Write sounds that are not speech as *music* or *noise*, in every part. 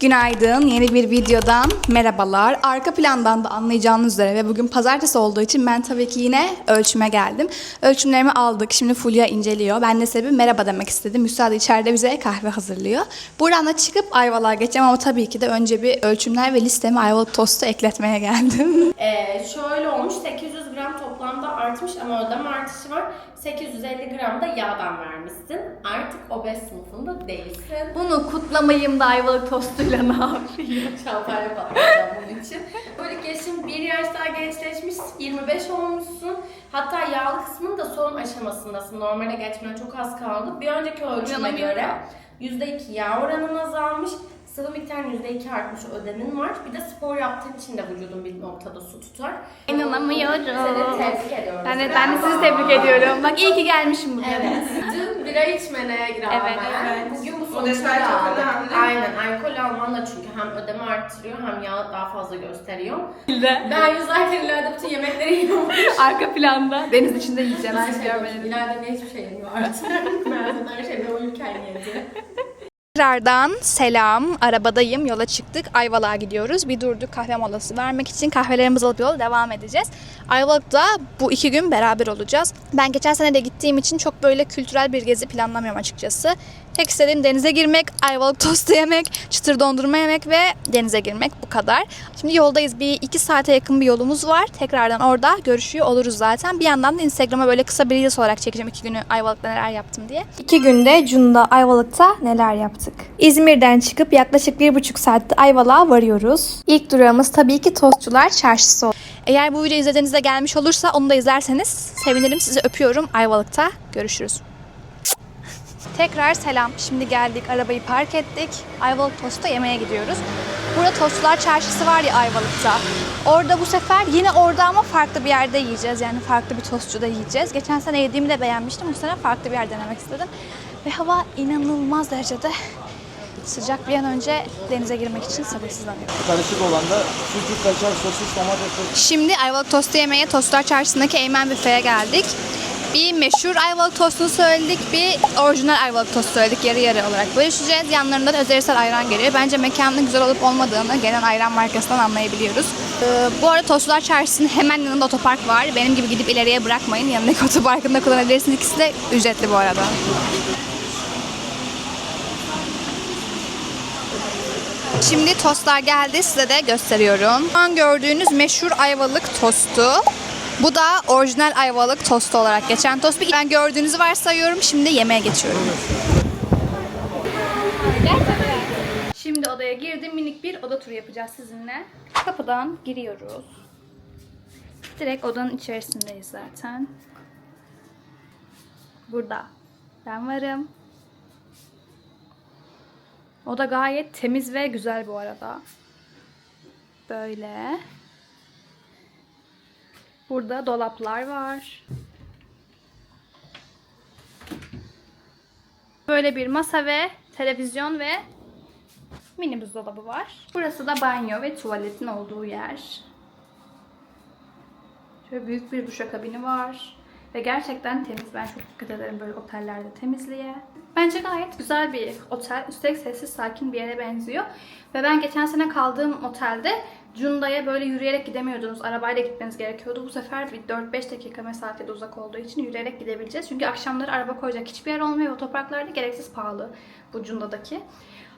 Günaydın. Yeni bir videodan merhabalar. Arka plandan da anlayacağınız üzere ve bugün pazartesi olduğu için ben tabii ki yine ölçüme geldim. Ölçümlerimi aldık. Şimdi Fulya inceliyor. Ben de size bir merhaba demek istedim. Müsaade içeride bize kahve hazırlıyor. Buradan da çıkıp Ayvalık'a geçeceğim ama tabii ki de önce bir ölçümler ve listeme Ayvalık tostu ekletmeye geldim. Ee, şöyle olmuş 800 gram toplamda artmış ama ödeme artışı var. 850 gram da yağdan vermişsin. Artık obez sınıfında değilsin. *laughs* Bunu kutlamayayım da Ayvalık tostuyla ne yapayım? *laughs* Şampanya patlatacağım bunun için. Böyle geçim bir yaş daha gençleşmiş, 25 olmuşsun. Hatta yağlı kısmının da son aşamasındasın. Normale geçmene çok az kaldı. Bir önceki ölçüme göre %2 yağ oranın azalmış. Sıvı miktarın %2 artmış ödemin var. Bir de spor yaptığın için de vücudun bir noktada su tutar. İnanamıyorum. Seni tebrik ediyorum. Ben de, ben de sizi tebrik ediyorum. Bak iyi ki gelmişim bugün. Evet. Dün bira içmene rağmen Evet, evet. bugün bu O detay sonuçları çok aldın. önemli. Aynen. Alkol alman da çünkü hem ödeme arttırıyor hem yağ daha fazla gösteriyor. Ben yüzerken ileride bütün yemekleri yiyorum. *laughs* Arka planda deniz içinde yiyeceğim. Ben şey görmediniz. ileride ne hiçbir şey yemiyor artık. *laughs* Merdiven her şeyde uyurken yedi. Tekrardan selam. Arabadayım. Yola çıktık. Ayvalık'a gidiyoruz. Bir durduk kahve molası vermek için kahvelerimizi alıp yola devam edeceğiz. Ayvalık'ta bu iki gün beraber olacağız. Ben geçen sene de gittiğim için çok böyle kültürel bir gezi planlamıyorum açıkçası. Tek istediğim denize girmek, Ayvalık *laughs* tostu yemek, çıtır dondurma yemek ve denize girmek bu kadar. Şimdi yoldayız. Bir iki saate yakın bir yolumuz var. Tekrardan orada görüşüyor oluruz zaten. Bir yandan da Instagram'a böyle kısa bir reels olarak çekeceğim iki günü Ayvalık'ta neler yaptım diye. İki günde Cunda Ayvalık'ta neler yaptık? İzmir'den çıkıp yaklaşık bir buçuk saatte Ayvalık'a varıyoruz. İlk durağımız tabii ki Tostçular Çarşısı oldu. Eğer bu videoyu izlediğinizde gelmiş olursa onu da izlerseniz sevinirim. Sizi öpüyorum. Ayvalık'ta görüşürüz. Tekrar selam. Şimdi geldik, arabayı park ettik. Ayvalık tostu yemeye gidiyoruz. Burada Tostçular Çarşısı var ya Ayvalık'ta. Orada bu sefer yine orada ama farklı bir yerde yiyeceğiz. Yani farklı bir tostçuda yiyeceğiz. Geçen sene yediğimi de beğenmiştim. Bu sene farklı bir yer denemek istedim. Ve hava inanılmaz derecede sıcak. Bir an önce denize girmek için sabırsızlanıyorum. Karışık olan da sucuk, kaşar, sosis, domates, Şimdi Ayvalık tostu yemeye Tostlar Çarşısı'ndaki Eymen Büfe'ye geldik. Bir meşhur Ayvalık tostunu söyledik, bir orijinal Ayvalık tostu söyledik. Yarı yarı olarak bölüşeceğiz. Yanlarında da özerisel ayran geliyor. Bence mekanın güzel olup olmadığını gelen ayran markasından anlayabiliyoruz. Ee, bu arada Tostlar Çarşısı'nın hemen yanında otopark var. Benim gibi gidip ileriye bırakmayın. Yanındaki *laughs* otoparkında kullanabilirsiniz. İkisi de ücretli bu arada. Şimdi tostlar geldi size de gösteriyorum. Şu an gördüğünüz meşhur ayvalık tostu. Bu da orijinal ayvalık tostu olarak geçen tost. Ben gördüğünüzü varsayıyorum. Şimdi yemeğe geçiyorum. Şimdi odaya girdim. Minik bir oda turu yapacağız sizinle. Kapıdan giriyoruz. Direkt odanın içerisindeyiz zaten. Burada ben varım. O da gayet temiz ve güzel bu arada. Böyle. Burada dolaplar var. Böyle bir masa ve televizyon ve mini buzdolabı var. Burası da banyo ve tuvaletin olduğu yer. Şöyle büyük bir duşakabini var. Ve gerçekten temiz. Ben çok dikkat ederim böyle otellerde temizliğe. Bence gayet güzel bir otel. Üstelik sessiz sakin bir yere benziyor. Ve ben geçen sene kaldığım otelde Cunda'ya böyle yürüyerek gidemiyordunuz. Arabayla gitmeniz gerekiyordu. Bu sefer bir 4-5 dakika mesafede uzak olduğu için yürüyerek gidebileceğiz. Çünkü akşamları araba koyacak hiçbir yer olmuyor. Otoparklar da gereksiz pahalı bu Cunda'daki.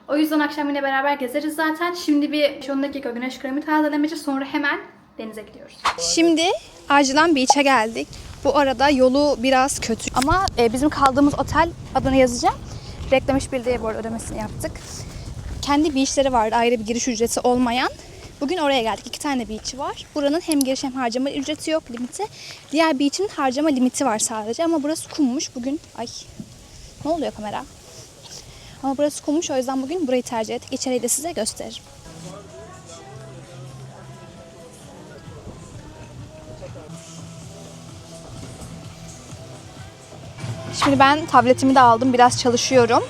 O yüzden akşam yine beraber gezeriz zaten. Şimdi bir 10 dakika güneş kremi tazelemeci sonra hemen denize gidiyoruz. Şimdi Acilan Beach'e geldik. Bu arada yolu biraz kötü ama e, bizim kaldığımız otel adını yazacağım. Reklam işbirliği bu arada ödemesini yaptık. Kendi beachleri vardı ayrı bir giriş ücreti olmayan. Bugün oraya geldik. İki tane beach var. Buranın hem giriş hem harcama ücreti yok, limiti. Diğer beach'in harcama limiti var sadece ama burası kummuş. Bugün ay ne oluyor kamera? Ama burası kummuş o yüzden bugün burayı tercih ettik. İçeriği de size gösteririm. Şimdi ben tabletimi de aldım. Biraz çalışıyorum.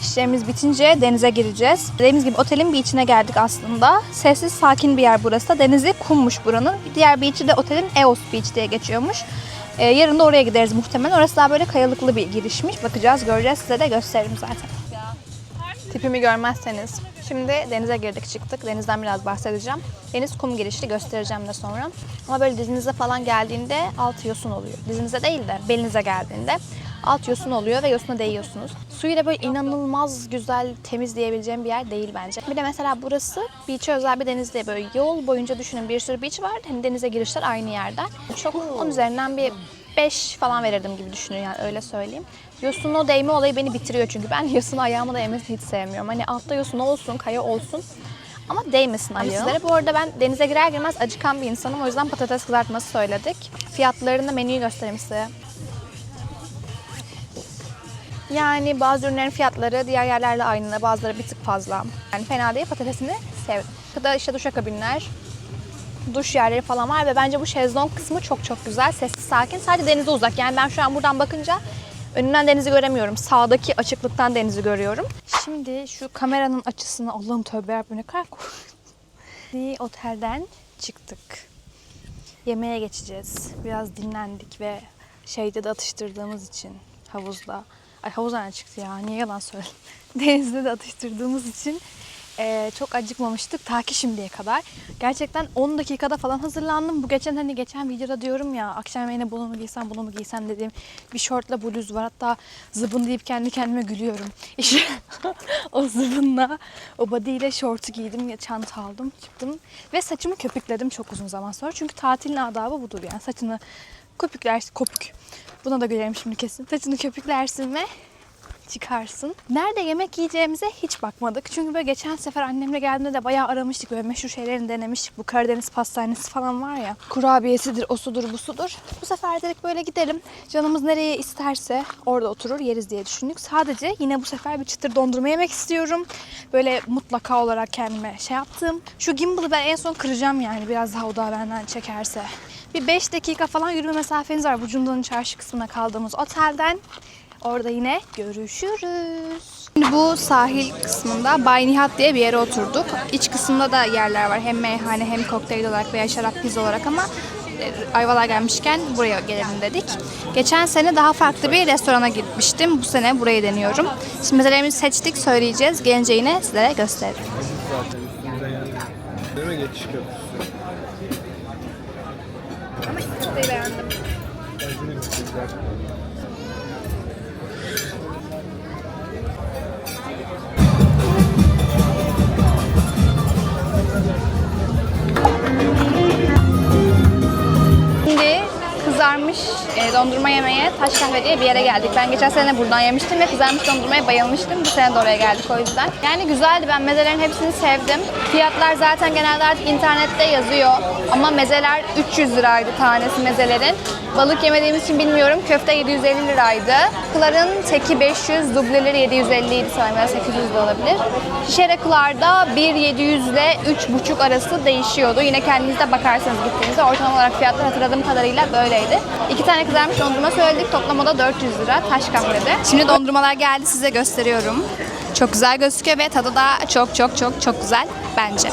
İşlerimiz bitince denize gireceğiz. Dediğimiz gibi otelin bir içine geldik aslında. Sessiz, sakin bir yer burası da. Denizi kummuş buranın. Diğer beach'i de otelin Eos Beach diye geçiyormuş. Ee, yarın da oraya gideriz muhtemelen. Orası daha böyle kayalıklı bir girişmiş. Bakacağız, göreceğiz. Size de gösteririm zaten. Tipimi görmezseniz. Şimdi denize girdik çıktık. Denizden biraz bahsedeceğim. Deniz kum girişli göstereceğim de sonra. Ama böyle dizinize falan geldiğinde alt yosun oluyor. Dizinize değil de belinize geldiğinde alt yosun oluyor ve yosuna değiyorsunuz. Suyu da böyle inanılmaz güzel, temiz diyebileceğim bir yer değil bence. Bir de mesela burası beach'e özel bir deniz diye böyle yol boyunca düşünün bir sürü beach var. Hani denize girişler aynı yerden. Çok onun üzerinden bir 5 falan verirdim gibi düşünün yani öyle söyleyeyim. Yosunlu değme olayı beni bitiriyor çünkü ben *laughs* yosun ayağıma değmesini hiç sevmiyorum. Hani altta yosun olsun, kaya olsun ama değmesin ayağım. Sizlere bu arada ben denize girer girmez acıkan bir insanım. O yüzden patates kızartması söyledik. Fiyatlarını menüyü göstereyim size. Yani bazı ürünlerin fiyatları diğer yerlerle aynı, bazıları bir tık fazla. Yani fena değil, patatesini sevdim. Burada işte duşakabinler, duş yerleri falan var ve bence bu şezlong kısmı çok çok güzel. Sessiz, sakin. Sadece denize uzak. Yani ben şu an buradan bakınca önümden denizi göremiyorum. Sağdaki açıklıktan denizi görüyorum. Şimdi şu kameranın açısını Allah'ım tövbe yarabbim ne kadar *laughs* otelden çıktık. Yemeğe geçeceğiz. Biraz dinlendik ve şeyde de atıştırdığımız için havuzda. Ay havuzdan çıktı ya. Niye yalan söyledim? *laughs* Denizde de atıştırdığımız için eee, çok acıkmamıştık ta ki şimdiye kadar. Gerçekten 10 dakikada falan hazırlandım. Bu geçen hani geçen videoda diyorum ya akşam yemeğine bunu mu giysem bunu mu giysem dediğim bir şortla bluz var. Hatta zıbın deyip kendi kendime gülüyorum. *laughs* İşte o zıbınla o body ile şortu giydim ya çanta aldım çıktım. Ve saçımı köpükledim çok uzun zaman sonra. Çünkü tatilin adabı budur yani saçını köpüklersin kopuk. Buna da gülerim şimdi kesin. Saçını köpüklersin ve çıkarsın. Nerede yemek yiyeceğimize hiç bakmadık. Çünkü böyle geçen sefer annemle geldiğimde de bayağı aramıştık. Böyle meşhur şeylerini denemiştik. Bu Karadeniz pastanesi falan var ya. Kurabiyesidir, o sudur, bu sudur. Bu sefer dedik böyle gidelim. Canımız nereye isterse orada oturur yeriz diye düşündük. Sadece yine bu sefer bir çıtır dondurma yemek istiyorum. Böyle mutlaka olarak kendime şey yaptım. Şu gimbal'ı ben en son kıracağım yani biraz daha o da benden çekerse. Bir 5 dakika falan yürüme mesafeniz var bu Cunda'nın çarşı kısmına kaldığımız otelden. Orada yine görüşürüz. Şimdi bu sahil kısmında Bay Nihat diye bir yere oturduk. İç kısımda da yerler var. Hem meyhane hem kokteyl olarak veya şarap pizza olarak ama e, Ayvalık'a gelmişken buraya gelelim dedik. Geçen sene daha farklı bir restorana gitmiştim. Bu sene burayı deniyorum. Şimdi mezelerimizi seçtik, söyleyeceğiz. Gelince yine sizlere gösteririm. Zaten üstümüze. Değil mi geçiş köprüsü? Ama de beğendim. Kızarmış e, dondurma yemeye Taş Kahve diye bir yere geldik. Ben geçen sene buradan yemiştim ve kızarmış dondurmaya bayılmıştım. Bu sene de oraya geldik o yüzden. Yani güzeldi. Ben mezelerin hepsini sevdim. Fiyatlar zaten genelde artık internette yazıyor. Ama mezeler 300 liraydı tanesi mezelerin. Balık yemediğimiz için bilmiyorum. Köfte 750 liraydı. Kıların teki 500, dubleleri 750 idi sanırım ya da 800 de olabilir. Şişe rakılarda 1.700 ile 3.5 arası değişiyordu. Yine kendiniz de bakarsanız gittiğinizde ortalama olarak fiyatlar hatırladığım kadarıyla böyleydi. İki tane kızarmış dondurma söyledik. Toplamda 400 lira taş kahvede. Şimdi dondurmalar geldi size gösteriyorum. Çok güzel gözüküyor ve tadı da çok çok çok çok güzel bence.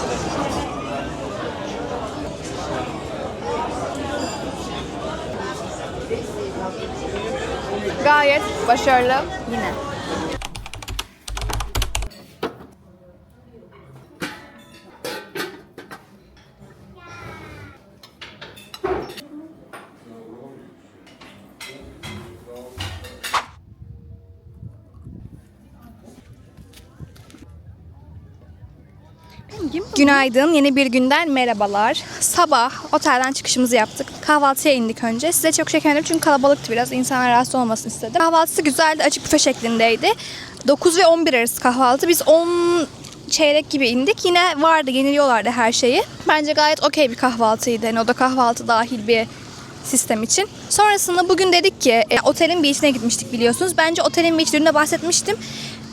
Gayet başarılı yine. Günaydın, yeni bir günden merhabalar. Sabah otelden çıkışımızı yaptık. Kahvaltıya indik önce. Size çok çekemedim çünkü kalabalıktı biraz. İnsanlar rahatsız olmasın istedim. Kahvaltısı güzeldi, açık büfe şeklindeydi. 9 ve 11 arası kahvaltı. Biz 10 çeyrek gibi indik. Yine vardı, yeniliyorlardı her şeyi. Bence gayet okey bir kahvaltıydı. Yani o da kahvaltı dahil bir sistem için. Sonrasında bugün dedik ki e, otelin beach'ine gitmiştik biliyorsunuz. Bence otelin beach'lerinde bahsetmiştim.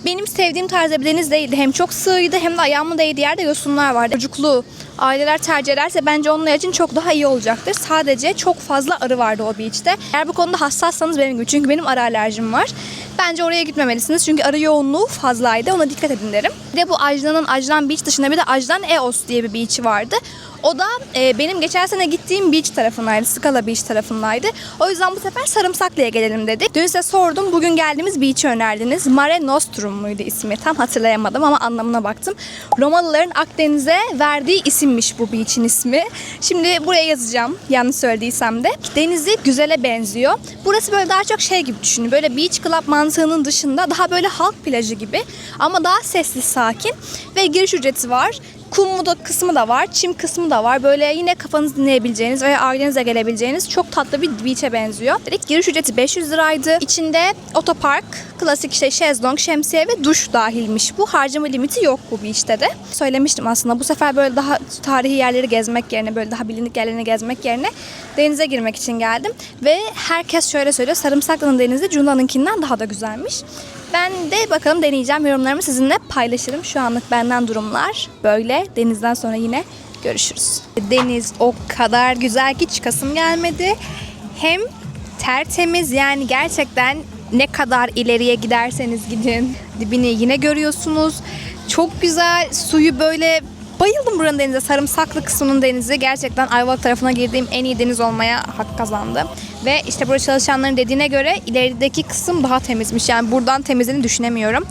Benim sevdiğim tarzda bir deniz değildi. Hem çok sığydı hem de ayağımın değdiği yerde yosunlar vardı. Çocuklu aileler tercih ederse bence onlar için çok daha iyi olacaktır. Sadece çok fazla arı vardı o beach'te. Eğer bu konuda hassassanız benim gibi çünkü benim arı alerjim var. Bence oraya gitmemelisiniz çünkü arı yoğunluğu fazlaydı. Ona dikkat edin derim. Bir de bu Ajlan'ın Ajlan Beach dışında bir de Ajlan Eos diye bir beach vardı. O da e, benim geçen sene gittiğim beach tarafındaydı. Scala Beach tarafındaydı. O yüzden bu sefer Sarımsaklı'ya gelelim dedik. Dün size sordum. Bugün geldiğimiz beach'i önerdiniz. Mare Nostrum muydu ismi? Tam hatırlayamadım ama anlamına baktım. Romalıların Akdeniz'e verdiği isimmiş bu beach'in ismi. Şimdi buraya yazacağım. Yanlış söylediysem de. Denizi güzele benziyor. Burası böyle daha çok şey gibi düşünün. Böyle beach club mantığının dışında daha böyle halk plajı gibi. Ama daha sessiz, sakin. Ve giriş ücreti var. Kum da kısmı da var, çim kısmı da var. Böyle yine kafanızı dinleyebileceğiniz veya ailenize gelebileceğiniz çok tatlı bir beach'e benziyor. Dedik giriş ücreti 500 liraydı. İçinde otopark, klasik işte şezlong, şemsiye ve duş dahilmiş. Bu harcama limiti yok bu beach'te de. Söylemiştim aslında bu sefer böyle daha tarihi yerleri gezmek yerine böyle daha bilindik yerlerini gezmek yerine denize girmek için geldim. Ve herkes şöyle söylüyor Sarımsaklı'nın denizi Cunda'nınkinden daha da güzelmiş. Ben de bakalım deneyeceğim. Yorumlarımı sizinle paylaşırım. Şu anlık benden durumlar böyle. Denizden sonra yine görüşürüz. Deniz o kadar güzel ki çıkasım gelmedi. Hem tertemiz yani gerçekten ne kadar ileriye giderseniz gidin dibini yine görüyorsunuz. Çok güzel suyu böyle bayıldım buranın denize. Sarımsaklı kısmının denizi gerçekten Ayvalık tarafına girdiğim en iyi deniz olmaya hak kazandı. Ve işte burada çalışanların dediğine göre ilerideki kısım daha temizmiş. Yani buradan temizini düşünemiyorum.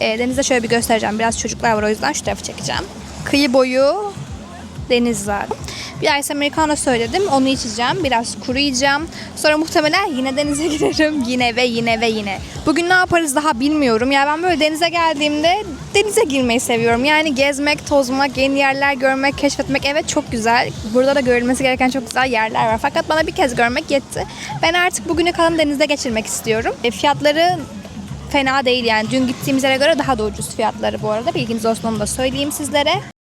E, denize şöyle bir göstereceğim. Biraz çocuklar var o yüzden şu tarafı çekeceğim. Kıyı boyu deniz var. Bir ice americano söyledim. Onu içeceğim. Biraz kuru yiyeceğim. Sonra muhtemelen yine denize *laughs* giderim. Yine ve yine ve yine. Bugün ne yaparız daha bilmiyorum. Ya ben böyle denize geldiğimde denize girmeyi seviyorum. Yani gezmek, tozmak, yeni yerler görmek, keşfetmek evet çok güzel. Burada da görülmesi gereken çok güzel yerler var. Fakat bana bir kez görmek yetti. Ben artık bugünü kalan denizde geçirmek istiyorum. E, fiyatları fena değil yani. Dün gittiğimiz yere göre daha da ucuz fiyatları bu arada. Bilginiz olsun onu da söyleyeyim sizlere.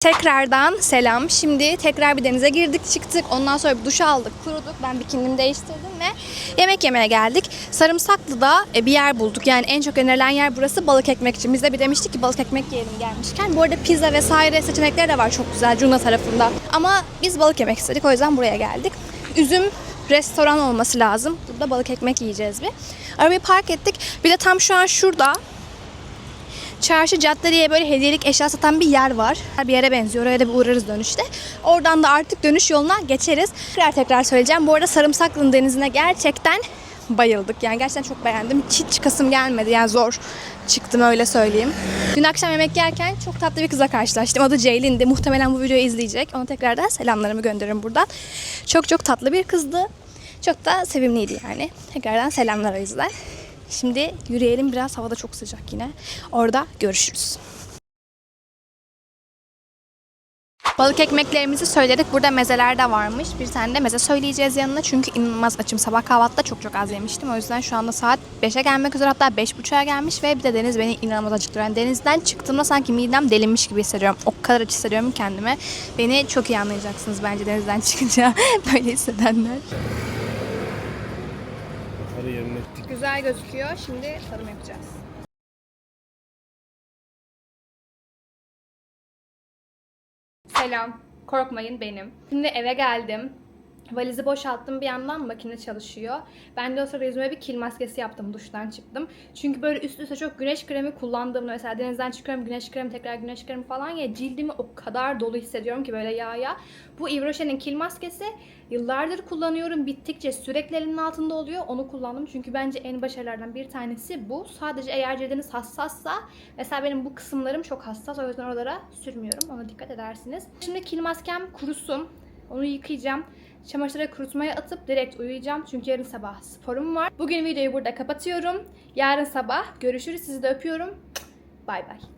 Tekrardan selam. Şimdi tekrar bir denize girdik çıktık. Ondan sonra bir duş aldık, kuruduk. Ben bikinimi değiştirdim ve yemek yemeye geldik. Sarımsaklı'da e, bir yer bulduk. Yani en çok önerilen yer burası balık ekmek için. Biz de bir demiştik ki balık ekmek yiyelim gelmişken. Bu arada pizza vesaire seçenekleri de var çok güzel Cunda tarafında. Ama biz balık yemek istedik o yüzden buraya geldik. Üzüm restoran olması lazım. Burada balık ekmek yiyeceğiz bir. Arabayı park ettik. Bir de tam şu an şurada Çarşı cadde diye böyle hediyelik eşya satan bir yer var. Bir yere benziyor. Oraya da bir uğrarız dönüşte. Oradan da artık dönüş yoluna geçeriz. Tekrar tekrar söyleyeceğim. Bu arada Sarımsaklı'nın denizine gerçekten bayıldık. Yani gerçekten çok beğendim. Hiç çıkasım gelmedi. Yani zor çıktım öyle söyleyeyim. Dün akşam yemek yerken çok tatlı bir kıza karşılaştım. Adı Ceylin'di. Muhtemelen bu videoyu izleyecek. Ona tekrardan selamlarımı gönderirim buradan. Çok çok tatlı bir kızdı. Çok da sevimliydi yani. Tekrardan selamlar o yüzden. Şimdi yürüyelim biraz havada çok sıcak yine. Orada görüşürüz. Balık ekmeklerimizi söyledik. Burada mezeler de varmış. Bir tane de meze söyleyeceğiz yanına. Çünkü inanılmaz açım. Sabah kahvaltıda çok çok az yemiştim. O yüzden şu anda saat 5'e gelmek üzere hatta 5.30'a gelmiş ve bir de deniz beni inanılmaz acıktırıyor. Yani denizden çıktığımda sanki midem delinmiş gibi hissediyorum. O kadar aç hissediyorum kendime. Beni çok iyi anlayacaksınız bence denizden *laughs* çıkınca böyle hissedenler. Arı yerine Güzel gözüküyor. Şimdi tadım yapacağız. Selam. Korkmayın benim. Şimdi eve geldim. Valizi boşalttım bir yandan makine çalışıyor. Ben de o sırada yüzüme bir kil maskesi yaptım duştan çıktım. Çünkü böyle üst üste çok güneş kremi kullandığımda mesela denizden çıkıyorum güneş kremi tekrar güneş kremi falan ya cildimi o kadar dolu hissediyorum ki böyle yağ yağ. Bu Yves Rocher'in kil maskesi yıllardır kullanıyorum. Bittikçe sürekli elimin altında oluyor. Onu kullandım çünkü bence en başarılardan bir tanesi bu. Sadece eğer cildiniz hassassa mesela benim bu kısımlarım çok hassas o yüzden oralara sürmüyorum. Ona dikkat edersiniz. Şimdi kil maskem kurusun. Onu yıkayacağım. Çamaşırı kurutmaya atıp direkt uyuyacağım. Çünkü yarın sabah sporum var. Bugün videoyu burada kapatıyorum. Yarın sabah görüşürüz. Sizi de öpüyorum. Bay bay.